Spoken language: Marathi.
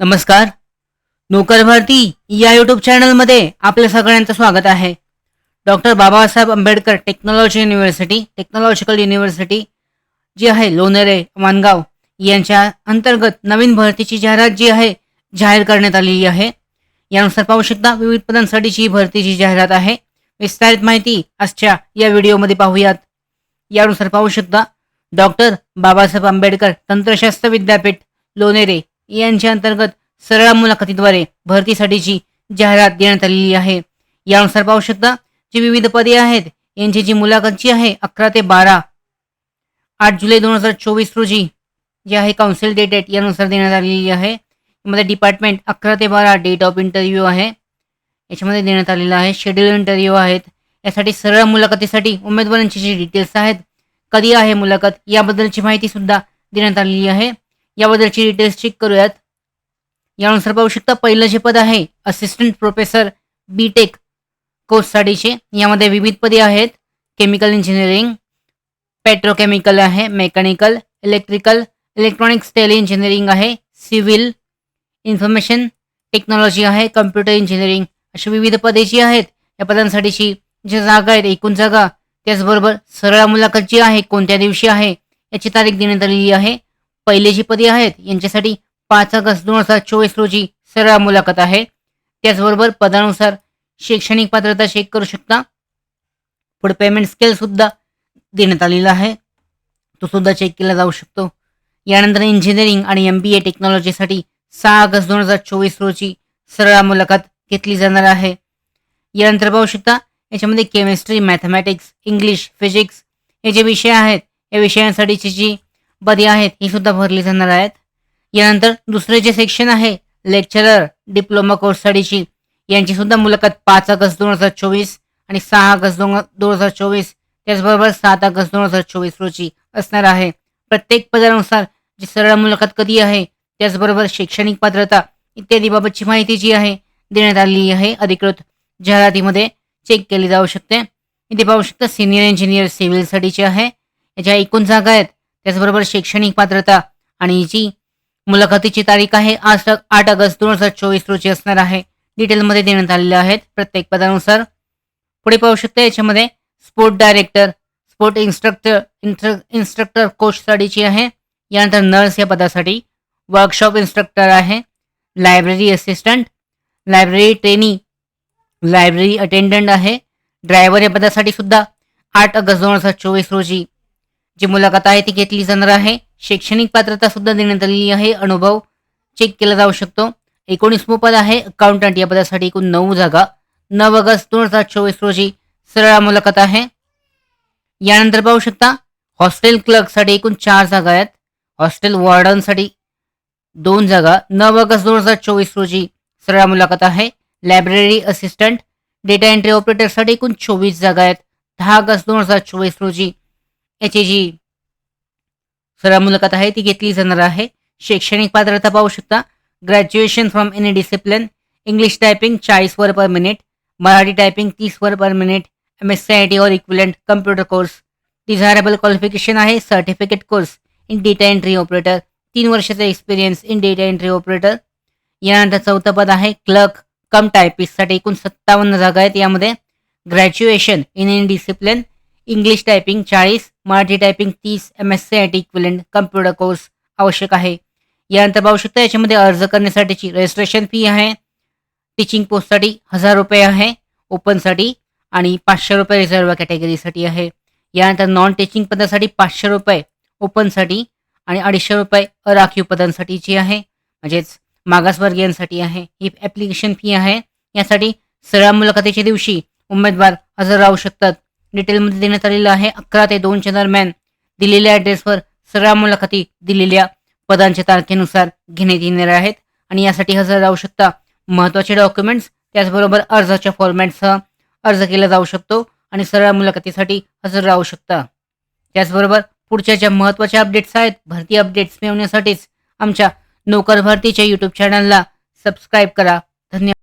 नमस्कार. नोकर भारती या यूट्यूब चॅनलमध्ये आपल्या सगळ्यांचं स्वागत आहे. Doctor Babasaheb Ambedkar technology university technological university जी आहे लोणेरे मानगाव यांच्या अंतर्गत नवीन भरतीची जाहिरात जी आहे जाहीर करण्यात आलेली आहे. यानुसार पाहू शकता विविध पदांसाठीची ही भरतीची जाहिरात आहे. विस्तारित माहिती आजच्या या व्हिडिओमध्ये पाहूयात. यानुसार पाहू शकता डॉक्टर बाबासाहेब आंबेडकर तंत्रशास्त्र विद्यापीठ लोणेरे यांच्या अंतर्गत सरळ मुलाखतीद्वारे भरतीसाठीची जाहिरात देण्यात आलेली आहे. यानुसार पाहू शकता जी विविध पदे आहेत यांची जी मुलाखत जी आहे अकरा ते बारा. आठ जुलै दोन हजार चोवीस रोजी जी आहे काउन्सिल डेटेड यानुसार देण्यात आलेली आहे. यामध्ये डिपार्टमेंट अकरा ते बारा डेट ऑफ इंटरव्ह्यू आहे. याच्यामध्ये देण्यात आलेलं आहे शेड्यूल इंटरव्ह्यू आहेत. यासाठी सरळ मुलाखतीसाठी उमेदवारांची जी डिटेल्स आहेत कधी आहे मुलाखत याबद्दलची माहिती सुद्धा देण्यात आलेली आहे. याबद्दलची डिटेल्स चेक करूयात. यानुसार पाहू शकता पहिलं जे पद आहे असिस्टंट प्रोफेसर बी टेक कोर्ससाठीचे यामध्ये विविध पदे आहेत. केमिकल इंजिनिअरिंग पेट्रोकेमिकल आहे mechanical electrical electronics tele engineering आहे सिव्हिल इन्फॉर्मेशन टेक्नॉलॉजी आहे कम्प्युटर इंजिनिअरिंग अशी विविध पदे जी आहेत या पदांसाठीची ज्या जागा आहेत एकूण जागा त्याचबरोबर सरळ मुलाखत जी आहे कोणत्या दिवशी आहे याची तारीख देण्यात आलेली आहे. पहिले जी पदे आहेत यांच्यासाठी पाच ऑगस्ट दोन हजार चोवीस रोजी सरळ मुलाखत आहे. त्याचबरोबर पदानुसार शैक्षणिक पात्रता चेक करू शकता. पुढे पेमेंट स्केल सुद्धा देण्यात आलेला आहे. तो सुद्धा चेक केला जाऊ शकतो. यानंतर इंजिनिअरिंग आणि एम बी ए टेक्नॉलॉजीसाठी सहा ऑगस्ट दोन हजार चोवीस रोजी सरळ मुलाखत घेतली जाणार आहे. यानंतर पाहू शकता याच्यामध्ये केमिस्ट्री मॅथमॅटिक्स इंग्लिश फिजिक्स हे जे विषय आहेत या विषयांसाठीची जी पदे आहेत. ही सुद्धा भरली जाणार आहेत. यानंतर दुसरे जे सेक्शन आहे लेक्चरर डिप्लोमा कोर्ससाठीची यांची सुद्धा मुलाखत पाच ऑगस्ट दोन हजार चोवीस आणि सहा ऑगस्ट दोन दोन हजार चोवीस त्याचबरोबर सात ऑगस्ट दोन हजार चोवीस रोजी असणार आहे. प्रत्येक पदानुसार जी सरळ मुलाखत कधी आहे त्याचबरोबर शैक्षणिक पात्रता इत्यादी बाबतची माहिती जी आहे देण्यात आलेली आहे. अधिकृत जाहिरातीमध्ये चेक केली जाऊ शकते. इथे पाहू शकता सिनियर इंजिनियर सिव्हिलसाठीची आहे. याच्या एकूण जागा आहेत त्याचबरोबर शैक्षणिक पात्रता आणि जी मुलाखतीची तारीख आहे आज आठ ऑगस्ट दोन हजार चोवीस रोजी असणार आहे. डिटेलमध्ये देण्यात आलेल्या आहेत प्रत्येक पदानुसार. पुढे पाहू शकता याच्यामध्ये sport director sport instructor instructor कोचसाठीची आहे. यानंतर नर्स या पदासाठी वर्कशॉप इन्स्ट्रक्टर आहे. Library assistant library trainee library attendant आहे. ड्रायव्हर या पदासाठी सुद्धा आठ ऑगस्ट दोन हजार चोवीस रोजी जी मुलाखत आहे ती घेतली जाणार आहे. शैक्षणिक पात्रता सुद्धा देण्यात आलेली आहे. अनुभव चेक केला जाऊ शकतो. एकोणीसमो पद आहे. अकाउंटंट या पदासाठी एकूण नऊ जागा. नऊ ऑगस्ट दोन हजार चोवीस रोजी सरळ मुलाखत आहे. यानंतर पाहू शकता हॉस्टेल क्लर्कसाठी एकूण चार जागा आहेत. हॉस्टेल वॉर्डनसाठी दोन जागा. नऊ ऑगस्ट दोन हजार चोवीस रोजी सरळ मुलाखत आहे. लायब्ररी असिस्टंट डेटा एंट्री ऑपरेटरसाठी एकूण चोवीस जागा आहेत. दहा ऑगस्ट दोन हजार चोवीस रोजी याची जी सरळ मुलाखत आहे ती घेतली जाणार आहे. शैक्षणिक पात्रता पाहू शकता. Graduation from any discipline English typing चाळीस वर पर मिनिट मराठी टायपिंग तीस वर per minute M S C I T or equivalent computer course desirable qualification आहे certificate course in data entry operator तीन वर्षाचा experience in data entry operator यानंतर चौथं पद आहे क्लर्क कम टायपिस्टसाठी एकूण सत्तावन्न जागा आहेत यामध्ये. Graduation in any discipline English typing चाळीस मराठी टायपिंग तीस M S C I T equivalent computer course आवश्यक आहे. यानंतर पाहू शकता याच्यामध्ये अर्ज करण्यासाठीची रजिस्ट्रेशन फी आहे. टीचिंग पोस्टसाठी हजार रुपये आहे. ओपनसाठी आणि पाचशे रुपये रिझर्व कॅटेगरीसाठी आहे. यानंतर नॉन टीचिंग पदासाठी पाचशे रुपये ओपनसाठी आणि अडीचशे रुपये अराखीव पदांसाठीची आहे. म्हणजेच मागासवर्गीयांसाठी आहे. ही ॲप्लिकेशन फी आहे. यासाठी सरळ मुलाखतीच्या दिवशी उमेदवार हजर राहू शकतात. डिटेलमध्ये देण्यात आलेलं आहे. अकरा ते दोनच्या दरम्यान दिलेल्या ॲड्रेसवर सरळ मुलाखती दिलेल्या पदांच्या तारखेनुसार घेण्यात येणार आहेत. आणि यासाठी हजर राहू शकता महत्त्वाचे डॉक्युमेंट्स त्याचबरोबर अर्जाच्या फॉर्मॅटसह अर्ज केला जाऊ शकतो आणि सरळ मुलाखतीसाठी हजर राहू शकता. त्याचबरोबर पुढच्या ज्या महत्त्वाच्या अपडेट्स आहेत भरती अपडेट्स मिळवण्यासाठीच आमच्या नोकर भरतीच्या यूट्यूब चॅनलला सबस्क्राईब करा. धन्यवाद.